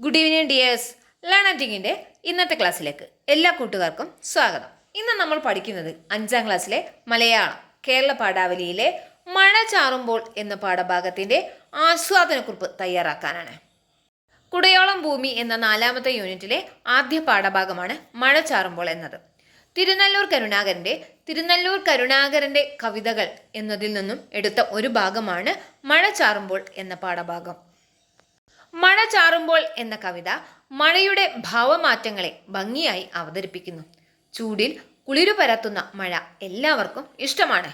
Good evening dears ലേണറ്റിങ്ങിന്റെ ഇന്നത്തെ ക്ലാസ്സിലേക്ക് എല്ലാ കൂട്ടുകാർക്കും സ്വാഗതം. ഇന്ന് നമ്മൾ പഠിക്കുന്നത് അഞ്ചാം ക്ലാസ്സിലെ മലയാളം കേരള പാഠാവലിയിലെ മഴ ചാറുമ്പോൾ എന്ന പാഠഭാഗത്തിന്റെ ആസ്വാദനക്കുറിപ്പ് തയ്യാറാക്കാനാണ്. കുടയോളം ഭൂമി എന്ന നാലാമത്തെ യൂണിറ്റിലെ ആദ്യ പാഠഭാഗമാണ് മഴ ചാറുമ്പോൾ എന്നത്. തിരുനല്ലൂർ കരുണാകരന്റെ തിരുനല്ലൂർ കരുണാകരന്റെ കവിതകൾ എന്നതിൽ നിന്നും എടുത്ത ഒരു ഭാഗമാണ് മഴ ചാറുമ്പോൾ എന്ന പാഠഭാഗം. ചാറുമ്പോൾ എന്ന കവിത മഴയുടെ ഭാവമാറ്റങ്ങളെ ഭംഗിയായി അവതരിപ്പിക്കുന്നു. ചൂടിൽ കുളിരു പരത്തുന്ന മഴ എല്ലാവർക്കും ഇഷ്ടമാണ്.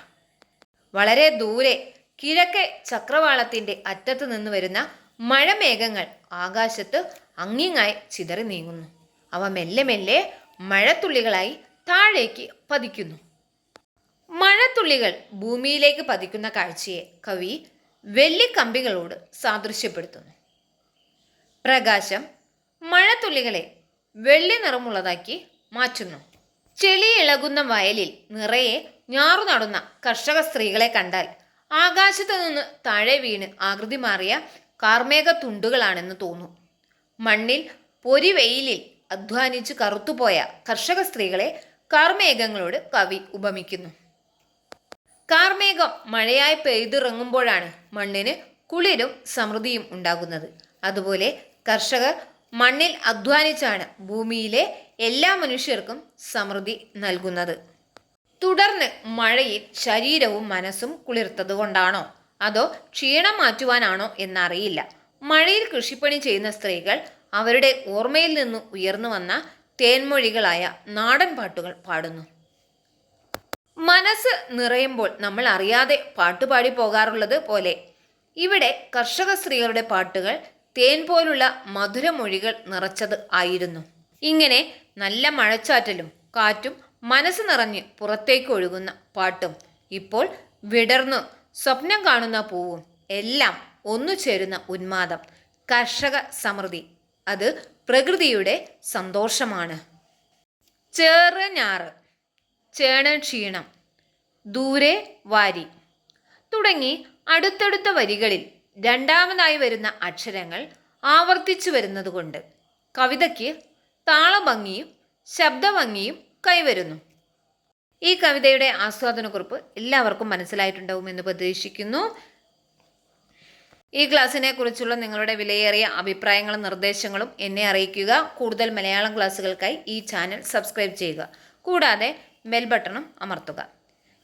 വളരെ ദൂരെ കിഴക്കെ ചക്രവാളത്തിന്റെ അറ്റത്ത് നിന്ന് വരുന്ന മഴമേഘങ്ങൾ ആകാശത്ത് അങ്ങിങ്ങായി ചിതറി നീങ്ങുന്നു. അവ മെല്ലെ മെല്ലെ മഴത്തുള്ളികളായി താഴേക്ക് പതിക്കുന്നു. മഴത്തുള്ളികൾ ഭൂമിയിലേക്ക് പതിക്കുന്ന കാഴ്ചയെ കവി വെള്ളിക്കമ്പികളോട് സാദൃശ്യപ്പെടുത്തുന്നു. പ്രകാശം മഴത്തുള്ളികളെ വെള്ളി നിറമുള്ളതാക്കി മാറ്റുന്നു. ചെളി ഇളകുന്ന വയലിൽ നിറയെ ഞാറു നടുന്ന കർഷക സ്ത്രീകളെ കണ്ടാൽ ആകാശത്ത് നിന്ന് താഴെ വീണ് ആകൃതി മാറിയ കാർമേഘ തുണ്ടുകളാണെന്ന് തോന്നും. മണ്ണിൽ പൊരി വെയിലിൽ അധ്വാനിച്ച് കറുത്തുപോയ കർഷക സ്ത്രീകളെ കാർമേഘങ്ങളോട് കവി ഉപമിക്കുന്നു. കാർമേഘം മഴയായി പെയ്തിറങ്ങുമ്പോഴാണ് മണ്ണിന് കുളിരും സമൃദ്ധിയും ഉണ്ടാകുന്നത്. അതുപോലെ കർഷകർ മണ്ണിൽ അധ്വാനിച്ചാണ് ഭൂമിയിലെ എല്ലാ മനുഷ്യർക്കും സമൃദ്ധി നൽകുന്നത്. തുടർന്ന് മഴയിൽ ശരീരവും മനസ്സും കുളിർത്തത് കൊണ്ടാണോ അതോ ക്ഷീണം മാറ്റുവാനാണോ എന്നറിയില്ല. മഴയിൽ കൃഷിപ്പണി ചെയ്യുന്ന സ്ത്രീകൾ അവരുടെ ഓർമ്മയിൽ നിന്ന് ഉയർന്നു വന്ന തേൻമൊഴികളായ നാടൻ പാട്ടുകൾ പാടുന്നു. മനസ്സ് നിറയുമ്പോൾ നമ്മൾ അറിയാതെ പാട്ടുപാടി പോകാറുള്ളത് പോലെ. ഇവിടെ കർഷക സ്ത്രീകളുടെ പാട്ടുകൾ തേൻ പോലുള്ള മധുരമൊഴികൾ നിറച്ചത് ആയിരുന്നു. ഇങ്ങനെ നല്ല മഴച്ചാറ്റലും കാറ്റും മനസ്സ് നിറഞ്ഞ് പുറത്തേക്ക് ഒഴുകുന്ന പാട്ടും ഇപ്പോൾ വിടർന്നു സ്വപ്നം കാണുന്ന പൂവും എല്ലാം ഒന്നു ചേരുന്ന ഉന്മാദം കർഷക സമൃദ്ധി. അത് പ്രകൃതിയുടെ സന്തോഷമാണ്. ചേറഞ്ഞാറ് ചേണ ക്ഷീണം ദൂരെ വാരി തുടങ്ങി അടുത്തടുത്ത വരികളിൽ രണ്ടാമതായി വരുന്ന അക്ഷരങ്ങൾ ആവർത്തിച്ചു വരുന്നതുകൊണ്ട് കവിതയ്ക്ക് താളഭംഗിയും ശബ്ദഭംഗിയും കൈവരുന്നു. ഈ കവിതയുടെ ആസ്വാദനക്കുറിപ്പ് എല്ലാവർക്കും മനസ്സിലായിട്ടുണ്ടാവുമെന്ന് പ്രതീക്ഷിക്കുന്നു. ഈ ക്ലാസ്സിനെ കുറിച്ചുള്ള നിങ്ങളുടെ വിലയേറിയ അഭിപ്രായങ്ങളും നിർദ്ദേശങ്ങളും എന്നെ അറിയിക്കുക. കൂടുതൽ മലയാളം ക്ലാസ്സുകൾക്കായി ഈ ചാനൽ സബ്സ്ക്രൈബ് ചെയ്യുക. കൂടാതെ ബെൽ ബട്ടണും അമർത്തുക.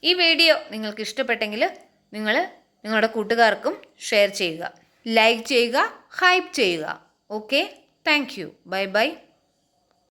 ഈ വീഡിയോ നിങ്ങൾക്ക് ഇഷ്ടപ്പെട്ടെങ്കിൽ നിങ്ങൾ നിങ്ങളുടെ കൂട്ടുകാർക്കും ഷെയർ ചെയ്യുക ലൈക്ക് ചെയ്യുക ഹൈപ്പ് ചെയ്യുക. Okay thank you bye bye